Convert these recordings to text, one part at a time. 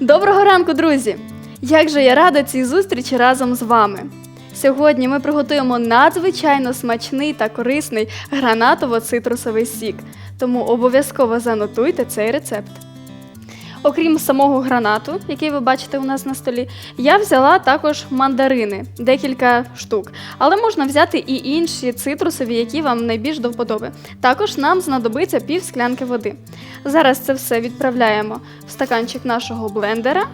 Доброго ранку, друзі! Як же я рада цій зустрічі разом з вами. Сьогодні ми приготуємо надзвичайно смачний та корисний гранатово-цитрусовий сік, тому обов'язково занотуйте цей рецепт. Окрім самого гранату, який ви бачите у нас на столі, я взяла також мандарини, декілька штук. Але можна взяти і інші цитрусові, які вам найбільш до вподоби. Також нам знадобиться пів склянки води. Зараз це все відправляємо в стаканчик нашого блендера.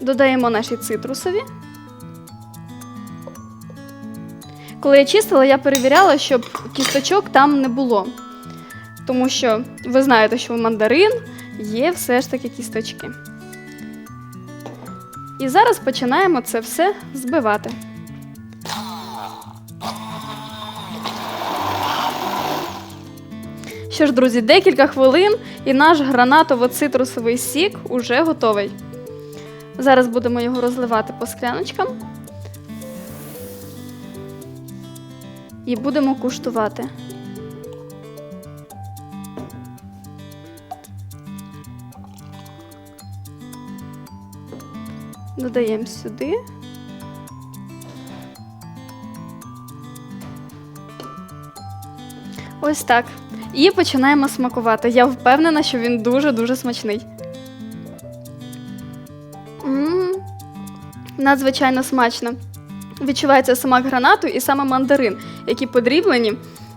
Додаємо наші цитрусові. Коли я чистила, я перевіряла, щоб кісточок там не було. Тому що ви знаєте, що в мандарин є все ж таки кісточки. І зараз починаємо це все збивати. Що ж, друзі, декілька хвилин і наш гранатово-цитрусовий сік уже готовий. Зараз будемо його розливати по скляночкам. І будемо куштувати. Додаємо сюди. Ось так. І починаємо смакувати. Я впевнена, що він дуже-дуже смачний. М, Надзвичайно смачно. Відчувається смак гранату і саме мандарин, які подріблені.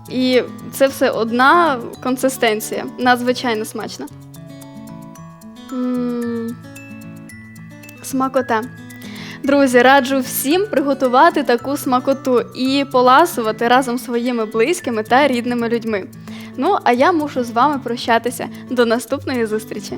І це все одна консистенція. Надзвичайно смачно. М, Смакота. Друзі, раджу всім приготувати таку смакоту і поласувати разом своїми близькими та рідними людьми. Ну, а я мушу з вами прощатися. До наступної зустрічі!